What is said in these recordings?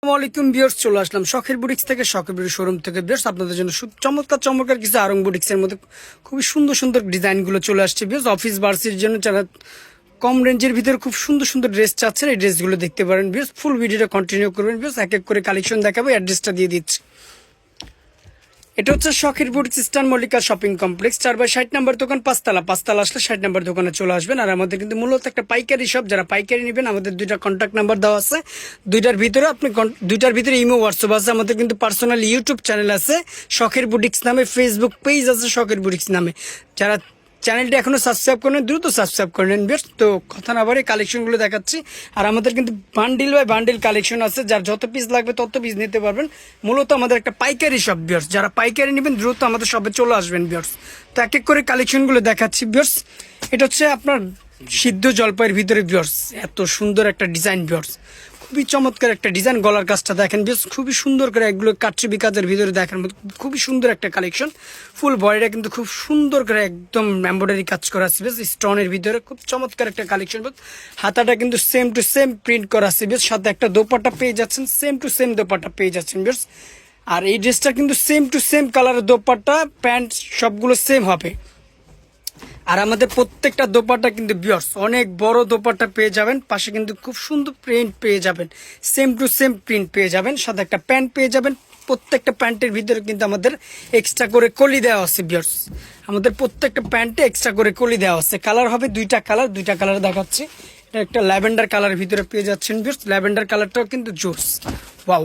আসসালামু আলাইকুম বিয়ার্স চলে আসলাম শখের বুটিক্স থেকে, শখের বুটিক শোরুম থেকে। বিয়ার্স আপনাদের জন্য চমৎকার চমৎকার কিছু আরং বুটিক্স এর মধ্যে খুবই সুন্দর সুন্দর ডিজাইনগুলো চলে আসছে বিয়ার্স অফিস বার্সির জন্য যারা কম রেঞ্জের ভিতরে খুব সুন্দর সুন্দর ড্রেস চাচ্ছেন, এই ড্রেসগুলো দেখতে পারেন। বিয়ার্স ফুল ভিডিওটা কন্টিনিউ করবেন। বিয়ার্স এক এক করে কালেকশন দেখাবো অ্যাড্রেসটা দিয়ে দিচ্ছি। এটা হচ্ছে শখের boot eastern Mallika shopping complex, চার বাই ষাট নাম্বার দোকান, পাঁচতলা। পাঁচতলা আসলে ষাট নাম্বার দোকানে চলে আসবেন। আর আমাদের কিন্তু মূলত একটা পাইকারি শপ যারা পাইকারি নেবেন, আমাদের দুইটা কন্ট্যাক্ট নাম্বার দেওয়া আছে। দুইটার ভিতরে আপনি দুইটার ভিতরে ইমো, হোয়াটসঅ্যাপ আছে। আমাদের কিন্তু পার্সোনাল ইউটিউব চ্যানেল আছে, শখের বুটিক্স নামে। ফেসবুক পেজ আছে, শখের বুটিক্স নামে। যারা চ্যানেলটি এখনও সাবস্ক্রাইব করেন দ্রুত সাবস্ক্রাইব করে নেন। বেশ, তো কথা না বলে কালেকশনগুলো দেখাচ্ছি। আর আমাদের কিন্তু বান্ডিল বাই বান্ডিল কালেকশন আছে, যার যত পিস লাগবে তত পিস নিতে পারবেন। মূলত আমাদের একটা পাইকারি শপ বিয়ার্স যারা পাইকারি নেবেন, দ্রুত আমাদের শপে চলে আসবেন বিয়ার্স তো এক এক করে কালেকশনগুলো দেখাচ্ছি বিয়ার্স এটা হচ্ছে আপনার সিদ্ধ জলপাইয়ের ভিতরে বিয়ার্স এত সুন্দর একটা ডিজাইন বিয়ার্স খুবই চমৎকার একটা ডিজাইন গলার কাজটা দেখেন। বেশ খুবই সুন্দর করে এগুলো কাটছবি কাজের ভিতরে দেখেন। খুবই সুন্দর একটা কালেকশন ফুল বডিটা কিন্তু খুব সুন্দর করে একদম এম্ব্রয়ডারি কাজ করা আছে। বেশ স্টোনের ভিতরে খুব চমৎকার একটা কালেকশন হাতাটা কিন্তু সেম টু সেম প্রিন্ট করা আছে। বেশ সাথে একটা দোপাট্টা পেয়ে যাচ্ছেন। সেম টু সেম দোপাট্টা পেয়ে যাচ্ছেন। বেশ আর এই ড্রেসটা কিন্তু সেম টু সেম কালারের দোপাট্টা প্যান্ট সবগুলো সেম হবে। আর আমাদের প্রত্যেকটা দোপাট্টা কিন্তু বিয়র্স অনেক বড় দোপাট্টা পেয়ে যাবেন, পাশে কিন্তু খুব সুন্দর প্রিন্ট পেয়ে যাবেন সেম টু সেম প্রিন্ট পেয়ে যাবেন, সাথে একটা প্যান্ট পেয়ে যাবেন, প্রত্যেকটা প্যান্টের ভিতরে কিন্তু আমাদের এক্সট্রা করে কলি দেওয়া আছে বিয়র্স আমাদের প্রত্যেকটা প্যান্টে এক্সট্রা করে কলি দেওয়া আছে। কালার হবে দুইটা কালার দুইটা কালার দেখাচ্ছি। এটা একটা ল্যাভেন্ডার কালারের ভিতরে পেয়ে যাচ্ছেন বিয়র্স ল্যাভেন্ডার কালারটাও কিন্তু জোস। ওয়াও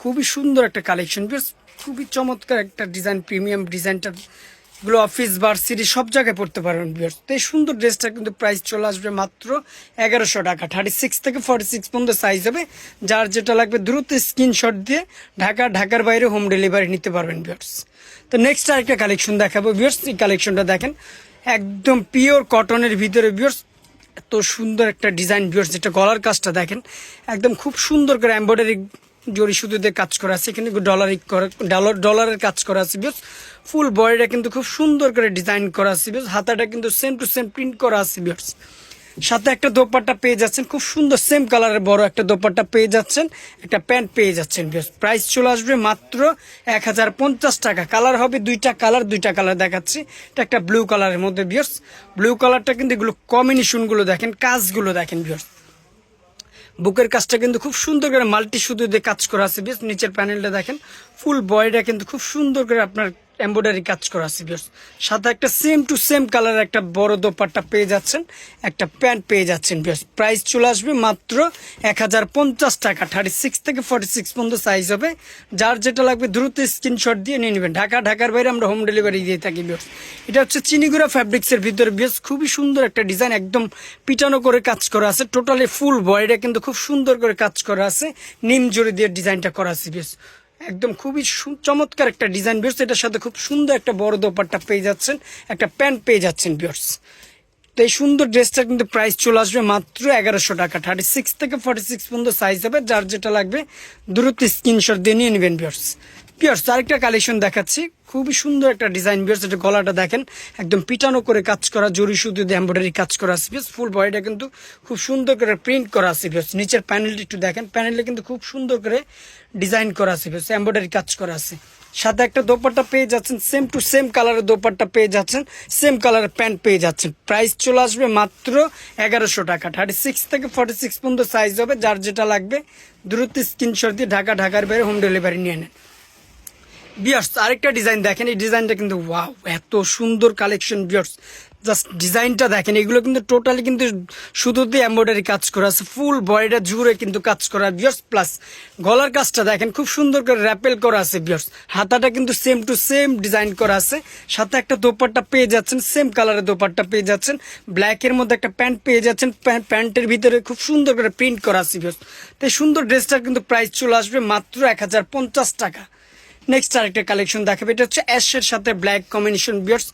খুবই সুন্দর একটা কালেকশন বিয়র্স খুবই চমৎকার একটা ডিজাইন প্রিমিয়াম ডিজাইনটা এগুলো অফিস ভার্সিটি সব জায়গায় পড়তে পারবেন এই সুন্দর ড্রেসটা কিন্তু প্রাইস চলে আসবে মাত্র এগারোশো টাকা। থার্টি সিক্স থেকে ফর্টি সিক্স পর্যন্ত সাইজ হবে। যার যেটা লাগবে দ্রুত স্ক্রিনশট দিয়ে ঢাকা, ঢাকার বাইরে হোম ডেলিভারি নিতে পারবেন বিয়ার্স তো নেক্সট আরেকটা কালেকশন দেখাবো বিয়ার্স এই কালেকশনটা দেখেন, একদম পিওর কটনের ভিতরে বিয়ার্স এত সুন্দর একটা ডিজাইন বিয়ার্স যেটা গলার কাজটা দেখেন, একদম খুব সুন্দর করে এম্ব্রয়ডারি জড়ি সুতো দিয়ে কাজ করা আছে, এখানে ডলার ডলার, ডলারের কাজ করা আছে, বিকজ ফুল বডিটা কিন্তু খুব সুন্দর করে ডিজাইন করা আছে, বিকজ হাতাটা কিন্তু সেম টু সেম প্রিন্ট করা আছে, বিকজ সাথে একটা দোপাট্টা পেয়ে যাচ্ছেন, খুব সুন্দর সেম কালারের বড় একটা দোপাট্টা পেয়ে যাচ্ছেন, একটা প্যান্ট পেয়ে যাচ্ছেন প্রাইস চলে আসবে মাত্র এক হাজার পঞ্চাশ টাকা কালার হবে দুইটা কালার দুইটা কালার দেখাচ্ছি, এটা একটা ব্লু কালারের মধ্যে বিয়র্স ব্লু কালারটা কিন্তু এগুলো কম্বিনেশনগুলো দেখেন, কাজগুলো দেখেন বিয়র্স বুকের কাজটা কিন্তু খুব সুন্দর করে মাল্টি সুতো দিয়ে কাজ করা আছে। বেশ, নিচের প্যানেলটা দেখেন। ফুল বয়টা কিন্তু খুব সুন্দর করে আপনার এম্ব্রয়ডারি কাজ করা আছে বেশ সাথে একটা সেম টু সেম কালার একটা বড় দোপাট্টা পেয়ে যাচ্ছেন, একটা প্যান্ট পেয়ে যাচ্ছেন বেশ প্রাইস চলে আসবে মাত্র এক হাজার পঞ্চাশ টাকা থার্টি সিক্স থেকে ফর্টি সিক্স পর্যন্ত সাইজ হবে। যার যেটা লাগবে দ্রুত স্ক্রিনশট দিয়ে নিয়ে নেবেন। ঢাকা, ঢাকার বাইরে আমরা হোম ডেলিভারি দিয়ে থাকি বেশ এটা হচ্ছে চিনিগুড়া ফ্যাব্রিক্সের ভিতরে বেশ খুবই সুন্দর একটা ডিজাইন একদম পিটানো করে কাজ করা আছে। টোটালি ফুল বডিটা কিন্তু খুব সুন্দর করে কাজ করা আছে। নিম জড়ি দিয়ে ডিজাইনটা করা আছে বেশ একদম খুবই চমৎকার একটা ডিজাইন বিয়ার্স এটার সাথে খুব সুন্দর একটা বড় দোপারটা পেয়ে যাচ্ছেন, একটা প্যান্ট পেয়ে যাচ্ছেন বিয়ার্স তো এই সুন্দর ড্রেসটা কিন্তু প্রাইস চলে আসবে মাত্র এগারোশো টাকা থার্টি সিক্স থেকে ফর্টি সিক্স পর্যন্ত সাইজ হবে, যার যেটা লাগবে, দ্রুত স্ক্রিনশট দিয়ে নিয়ে নেবেন বিয়ার্স বিয়ার্স আরেকটা কালেকশন দেখাচ্ছি। খুবই সুন্দর একটা ডিজাইন বিয়ার্স এটা গলাটা দেখেন, একদম পিটানো করে কাজ করা জরি সুতো দিয়ে এম্ব্রয়ডারি কাজ করা আছে বিয়ার্স ফুল বডিটা কিন্তু খুব সুন্দর করে প্রিন্ট করা আছে বিয়ার্স নিচের প্যানেলটা একটু দেখেন প্যানেলটা কিন্তু খুব সুন্দর করে ডিজাইন করা আছে বিয়ার্স এম্ব্রয়ডারি কাজ করা আছে। সাথে একটা দোপাট্টা পেয়ে যাচ্ছেন সেম টু সেম কালারের দোপাট্টা পেয়ে যাচ্ছেন সেম কালারের প্যান্ট পেয়ে যাচ্ছেন। প্রাইস চলে আসবে মাত্র এগারোশো টাকা থার্টি সিক্স থেকে ফর্টি সিক্স পর্যন্ত সাইজ হবে, যার যেটা লাগবে, দ্রুত স্ক্রিনশট দিয়ে ঢাকা ঢাকার বাইরে হোম ডেলিভারি নিয়ে নেন। বিয়ার্স আরেকটা ডিজাইন দেখেন। এই ডিজাইনটা কিন্তু ওয়াও এত সুন্দর কালেকশন বিয়ার্স জাস্ট ডিজাইনটা দেখেন, এগুলো কিন্তু টোটালি কিন্তু সুতোতে এম্ব্রয়ডারি কাজ করা আছে ফুল বডিটা জুড়ে কিন্তু কাজ করা। বিয়ার্স প্লাস গলার কাজটা দেখেন, খুব সুন্দর করে র্যাপেল করা আছে বিয়ার্স হাতাটা কিন্তু সেম টু সেম ডিজাইন করা আছে। সাথে একটা দোপাট্টা পেয়ে যাচ্ছেন সেম কালারের দোপাট্টা পেয়ে যাচ্ছেন। ব্ল্যাকের মধ্যে একটা প্যান্ট পেয়ে যাচ্ছেন প্যান্ট- প্যান্টের ভিতরে খুব সুন্দর করে প্রিন্ট করা আছে বিয়ার্স তাই সুন্দর ড্রেসটার কিন্তু প্রাইস চলে আসবে মাত্র এক হাজার পঞ্চাশ টাকা। নেক্সট আরেকটা কালেকশন দেখাবে। এটা হচ্ছে অ্যাশের সাথে ব্ল্যাক কম্বিনেশন বিয়ার্স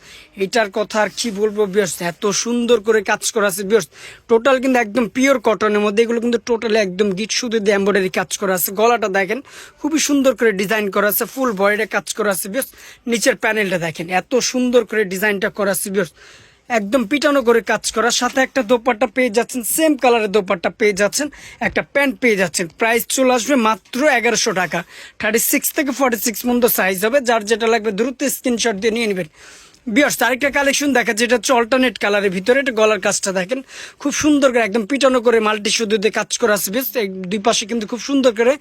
এটার কথা আর কি বলব বিয়ার্স এত সুন্দর করে কাজ করা আছে বিয়ার্স টোটাল কিন্তু একদম পিওর কটনের মধ্যে, এগুলো কিন্তু টোটালি একদম গিট শুধু দিয়ে এম্ব্রয়ডারি কাজ করা আছে। গলাটা দেখেন, খুবই সুন্দর করে ডিজাইন করা আছে ফুল বডিতে কাজ করা আছে বিয়ার্স নিচের প্যানেলটা দেখেন, এত সুন্দর করে ডিজাইনটা করা আছে বিয়ার্স একদম পিটানো করে কাজ করা সাথে একটা দোপাট্টা পেয়ে যাচ্ছেন সেম কালারের দোপাট্টা পেয়ে যাচ্ছেন, একটা প্যান্ট পেয়ে যাচ্ছেন। প্রাইস চলে আসবে মাত্র এগারোশো টাকা। থার্টি সিক্স থেকে ফর্টি সিক্স পর্যন্ত সাইজ হবে, যার যেটা লাগবে দ্রুত স্ক্রিনশট দিয়ে নিয়ে নেবেন। বিয়ার্স আরেকটা কালেকশন দেখা, যেটা হচ্ছে অল্টারনেট কালারের ভিতরে, এটা গলার কাজটা দেখেন। খুব সুন্দর করে, একদম পিটানো করে মাল্টি দিয়ে কাজ করা আছে বেশ দুই পাশে কিন্তু খুব সুন্দর করে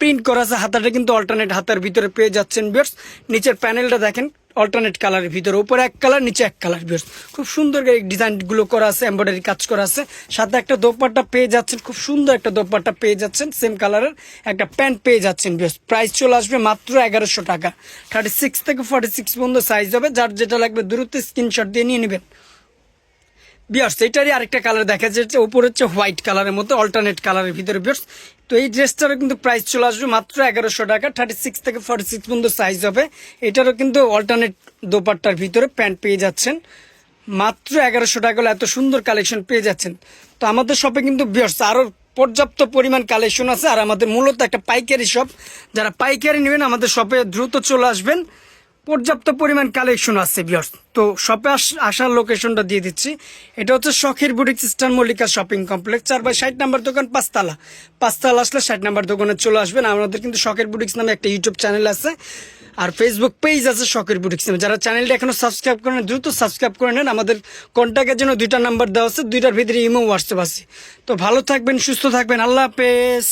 প্রিন্ট করা আছে, হাতাটা কিন্তু অল্টারনেট হাতার ভিতরে পেয়ে যাচ্ছেন বিয়ার্স নিচের প্যানেলটা দেখেন অল্টারনেট কালারের ভিতরে, উপরে এক কালার নিচে এক কালার বিয়ার্স খুব সুন্দর ডিজাইন ডিজাইনগুলো করা আছে এম্ব্রয়ডারি কাজ করা আছে। সাথে একটা দোপাট্টা পেয়ে যাচ্ছেন, খুব সুন্দর একটা দোপাট্টা পেয়ে যাচ্ছেন সেম কালারের একটা প্যান্ট পেয়ে যাচ্ছেন, বেশ। প্রাইস চলে আসবে মাত্র এগারোশো টাকা। থার্টি সিক্স থেকে ফর্টি সিক্স পর্যন্ত সাইজ হবে, যার যেটা লাগবে দূরত্ব স্ক্রিনশট দিয়ে নিয়ে নেবেন। বিয়ার্স এটারই আরেকটা কালার দেখা যাচ্ছে উপরে হচ্ছে হোয়াইট কালারের মধ্যে অল্টারনেট কালারের ভিতরে বিয়ার্স তো এই ড্রেসটারও কিন্তু প্রাইস চলে আসবে মাত্র এগারোশো টাকা থার্টি সিক্স থেকে ফর্টি সিক্স পর্যন্ত সাইজ হবে। এটারও কিন্তু অল্টারনেট দোপাট্টার ভিতরে প্যান্ট পেয়ে যাচ্ছেন। মাত্র এগারোশো টাকা হলে এত সুন্দর কালেকশন পেয়ে যাচ্ছেন। তো আমাদের শপে কিন্তু বিয়ার্স আরও পর্যাপ্ত পরিমাণ কালেকশন আছে। আর আমাদের মূলত একটা পাইকারি শপ যারা পাইকারি নেবেন, আমাদের শপে দ্রুত চলে আসবেন। পর্যাপ্ত পরিমাণ কালেকশন আছে বিয়ার্স তো শপে আসার লোকেশনটা দিয়ে দিচ্ছি। এটা হচ্ছে শখের boutique sister Mallika shopping complex চার বাই ষাট নাম্বার দোকান, পাঁচতলা। পাঁচতলা আসলে ষাট নাম্বার দোকানে চলে আসবেন। আমাদের কিন্তু শখের বুটিক্স নামে একটা ইউটিউব চ্যানেল আছে। আর ফেসবুক পেজ আছে শখের বুটিক্স নামে। যারা চ্যানেলটা এখনও সাবস্ক্রাইব করেন দ্রুত সাবস্ক্রাইব করে নেন। আমাদের কন্ট্যাক্টের জন্য দুইটা নাম্বার দেওয়া আছে, দুইটার ভিতরে ইমো হোয়াটসঅ্যাপ আছে। তো ভালো থাকবেন, সুস্থ থাকবেন। আল্লাহ হাফেজ।